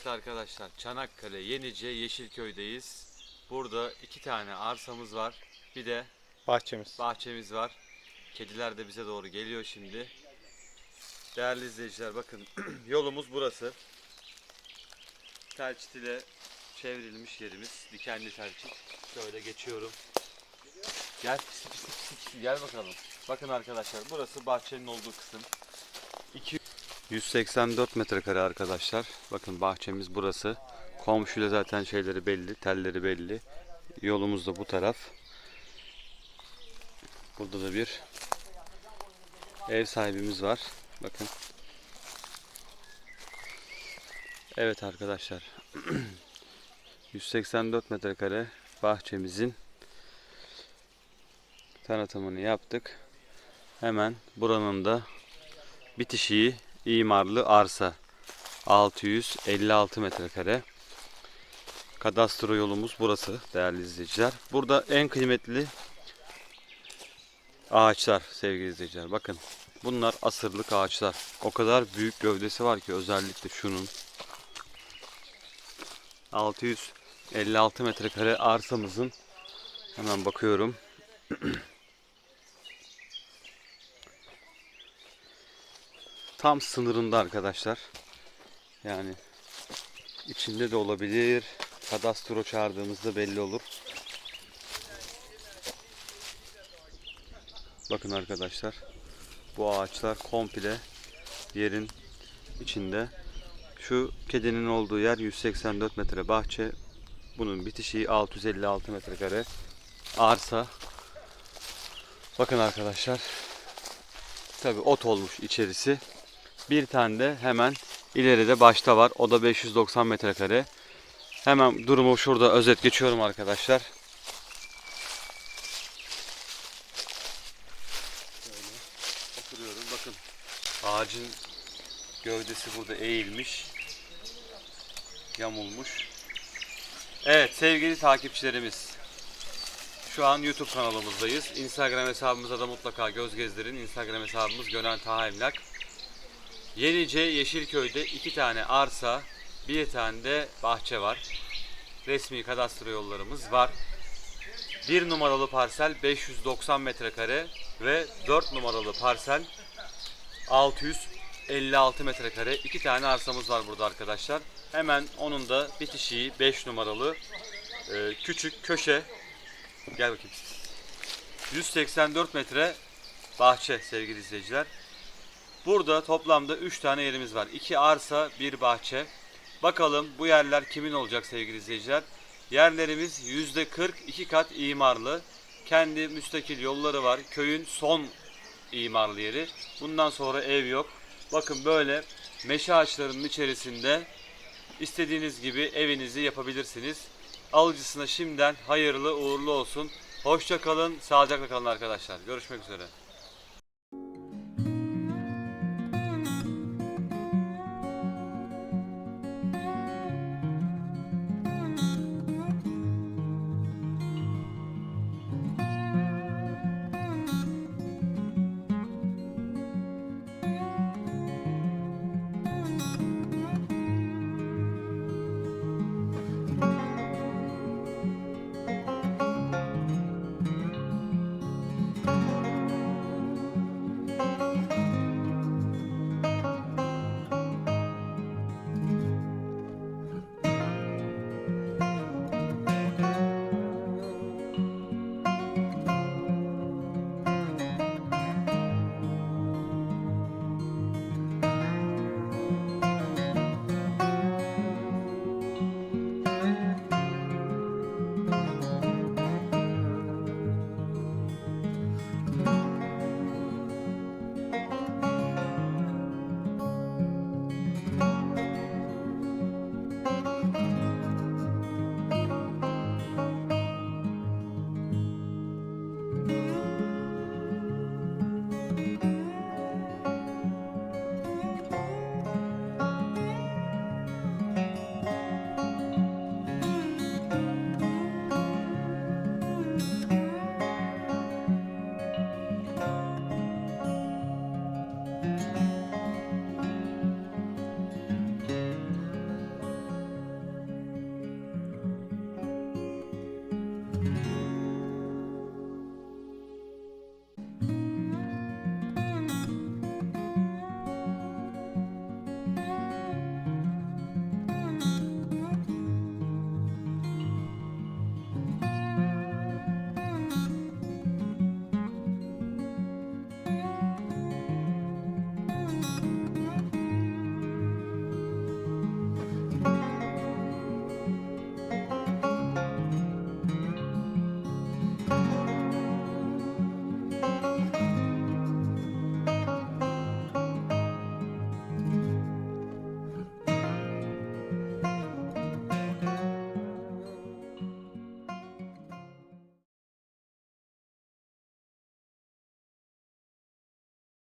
Evet arkadaşlar Çanakkale Yenice Yeşilköy'deyiz. Burada iki tane arsamız var. Bir de Bahçemiz. bahçemiz var. Kediler de bize doğru geliyor şimdi. Değerli izleyiciler bakın yolumuz burası. Telçit ile çevrilmiş yerimiz. Dikenli telçit. Şöyle geçiyorum. Gel pis pis pis pis gel bakalım. Bakın arkadaşlar burası bahçenin olduğu kısım. 184 metrekare arkadaşlar. Bakın bahçemiz burası. Komşuyla zaten şeyleri belli, telleri belli. Yolumuz da bu taraf. Burada da bir ev sahibimiz var. Bakın. Evet arkadaşlar. 184 metrekare bahçemizin tanıtımını yaptık. Hemen buranın da bitişiği imarlı arsa 656 metrekare. Kadastro yolumuz burası değerli izleyiciler. Burada en kıymetli ağaçlar sevgili izleyiciler. Bakın bunlar asırlık ağaçlar. O kadar büyük gövdesi var ki özellikle şunun 656 metrekare arsamızın hemen bakıyorum. Tam sınırında arkadaşlar. Yani içinde de olabilir. Kadastro çağırdığımızda belli olur. Bakın arkadaşlar. Bu ağaçlar komple yerin içinde. Şu kedinin olduğu yer 184 metre bahçe. Bunun bitişiği 656 metrekare arsa. Bakın arkadaşlar. Tabi ot olmuş içerisi. Bir tane de hemen ileride başta var. O da 590 metrekare. Hemen durumu şurada özet geçiyorum arkadaşlar. Şöyle oturuyorum. Bakın ağacın gövdesi burada eğilmiş. Yamulmuş. Evet sevgili takipçilerimiz. Şu an YouTube kanalımızdayız. Instagram hesabımıza da mutlaka göz gezdirin. Instagram hesabımız Gönen Taha Emlak. Yenice Yeşilköy'de iki tane arsa, bir tane de bahçe var. Resmi kadastro yollarımız var. Bir numaralı parsel 590 metrekare ve 4 numaralı parsel 656 metrekare. İki tane arsamız var burada arkadaşlar. Hemen onun da bitişiği 5 numaralı e, küçük köşe. Gel bakayım. 184 metre bahçe sevgili izleyiciler. Burada toplamda 3 tane yerimiz var. 2 arsa, 1 bahçe. Bakalım bu yerler kimin olacak sevgili izleyiciler? Yerlerimiz %40 iki kat imarlı. Kendi müstakil yolları var. Köyün son imarlı yeri. Bundan sonra ev yok. Bakın böyle meşe ağaçlarının içerisinde istediğiniz gibi evinizi yapabilirsiniz. Alıcısına şimdiden hayırlı uğurlu olsun. Hoşça kalın, sağlıcakla kalın arkadaşlar. Görüşmek üzere.